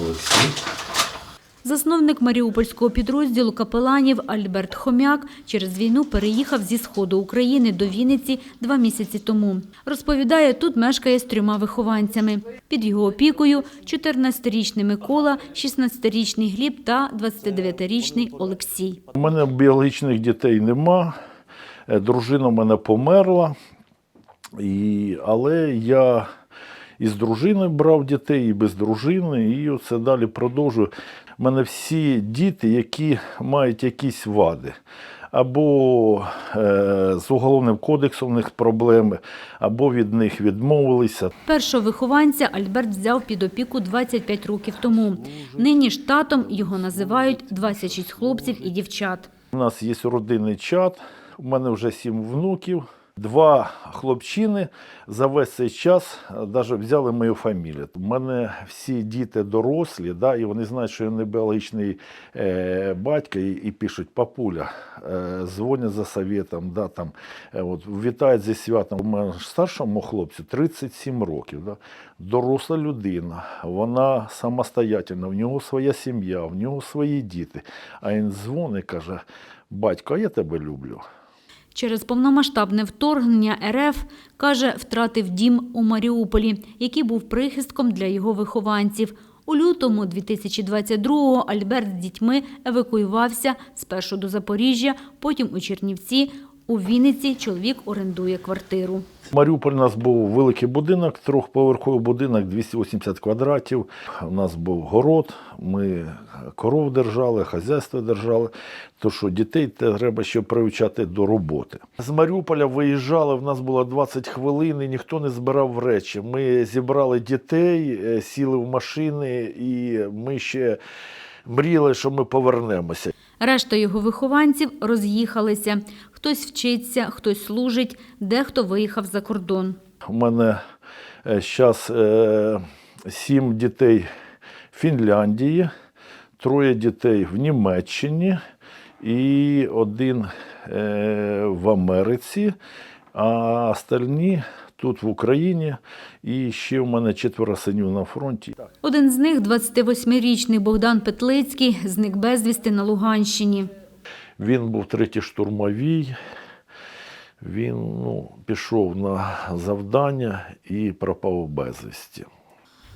Олексій. Засновник маріупольського підрозділу капеланів Альберт Хомяк через війну переїхав зі сходу України до Вінниці два місяці тому. Розповідає, тут мешкає з трьома вихованцями. Під його опікою 14-річний Микола, 16-річний Гліб та 29-річний Олексій. У мене біологічних дітей нема. Е, Дружина в мене померла. І, але я із дружиною брав дітей, і без дружини, і оце далі продовжую. У мене всі діти, які мають якісь вади. Або е, з уголовним кодексом в них проблеми, або від них відмовилися. Першого вихованця Альберт взяв під опіку 25 років тому. Нині ж татом його називають 26 хлопців і дівчат. У нас є родинний чат, у мене вже сім внуків. Два хлопчини за весь цей час навіть взяли мою фамілію. У мене всі діти дорослі, да, і вони знають, що я не біологічний е, батько, і, і пишуть папуля, е, дзвонять за советом, да, там, е, от, вітають зі святом. У мене старшому хлопцю 37 років. Да, доросла людина, вона самостоятельна, в нього своя сім'я, в нього свої діти. А він дзвонить і каже, батько, я тебе люблю. Через повномасштабне вторгнення РФ, каже, втратив дім у Маріуполі, який був прихистком для його вихованців. У лютому 2022-го Альберт з дітьми евакуювався спершу до Запоріжжя, потім у Чернівці. У Вінниці чоловік орендує квартиру. В Маріуполі у нас був великий будинок, трьохповерховий будинок, 280 квадратів. У нас був город, ми коров держали, хазяйство держали. То що дітей треба ще привчати до роботи. З Маріуполя виїжджали, в нас було 20 хвилин, і ніхто не збирав речі. Ми зібрали дітей, е, сіли в машини, і ми ще мріяли, що ми повернемося. Решта його вихованців роз'їхалися. Хтось вчиться, хтось служить, дехто виїхав за кордон. У мене зараз сім дітей в Фінляндії, троє дітей в Німеччині і один е, в Америці, а остальні тут в Україні. І ще в мене четверо синів на фронті. Один з них, 28-річний Богдан Петлицький, зник безвісти на Луганщині. Він був третій штурмовій. Він ну, пішов на завдання і пропав безвісті.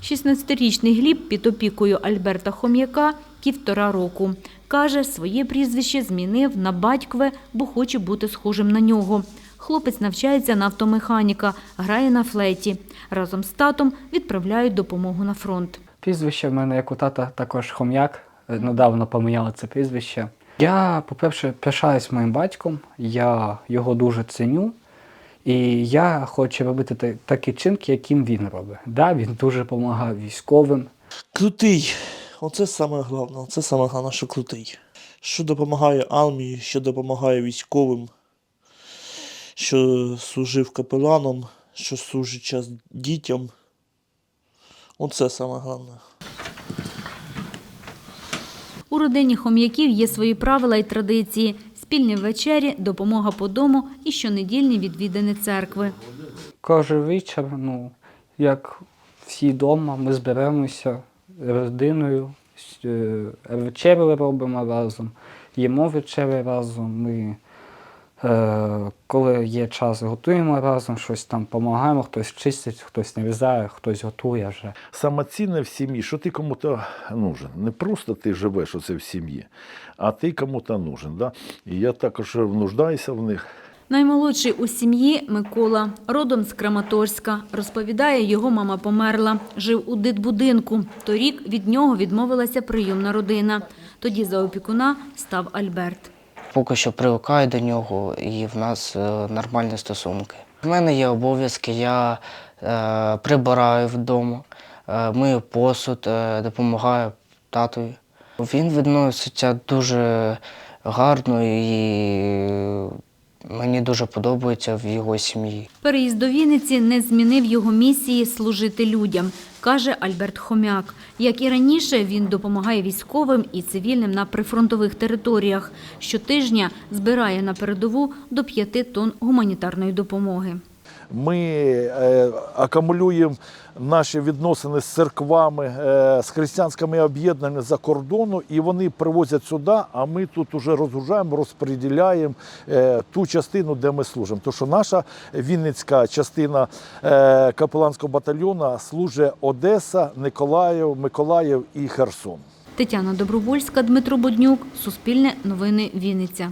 16-річний Гліб під опікою Альберта Хом'яка півтора року. Каже, своє прізвище змінив на батькове, бо хоче бути схожим на нього. Хлопець навчається на автомеханіка, грає на флейті. Разом з татом відправляють допомогу на фронт. Прізвище в мене, як у тата, також хом'як. Е, Недавно поміняли це прізвище. Я, по-перше, пишаюсь моїм батьком, я його дуже ценю. І я хочу робити такі чинки, яким він робить. Да, він дуже допомагає військовим. Крутий. Оце саме головне. Це саме головне, що крутий. Що допомагає армії, що допомагає військовим, що служив капеланом, що служить час дітям. Оце саме головне. У родині хом'яків є свої правила і традиції. Спільні вечері, допомога по дому і щонедільні відвідини церкви. Кожен вечір, ну, як всі вдома, ми зберемося родиною, е, вечерю робимо разом, їмо вечерю разом. Ми, коли є час, готуємо разом, щось там допомагаємо, хтось чистить, хтось нарізає, хтось готує вже. Саме цінне в сім'ї, що ти кому-то нужен. Не просто ти живеш оце в сім'ї, а ти кому-то нужен. Да? І я також нуждаюся в них. Наймолодший у сім'ї Микола, родом з Краматорська. Розповідає, його мама померла, жив у дитбудинку. Торік від нього відмовилася прийомна родина. Тоді за опікуна став Альберт. Поки що привикаю до нього і в нас е, нормальні стосунки. У мене є обов'язки, я е, прибираю вдома, е, мию посуд, е, допомагаю татові. Він відноситься дуже гарно і мені дуже подобається в його сім'ї. Переїзд до Вінниці не змінив його місії служити людям, каже Альберт Хомяк. Як і раніше, він допомагає військовим і цивільним на прифронтових територіях. Щотижня збирає на передову до п'яти тонн гуманітарної допомоги. Ми е, акумулюємо наші відносини з церквами, е, з християнськими об'єднаннями за кордону, і вони привозять сюди, а ми тут вже розгружаємо, розподіляємо е, ту частину, де ми служимо. Тому що наша Вінницька частина капеланського батальйону служить Одеса, Николаїв, Миколаїв і Херсон. Тетяна Добровольська, Дмитро Боднюк, Суспільне новини Вінниця.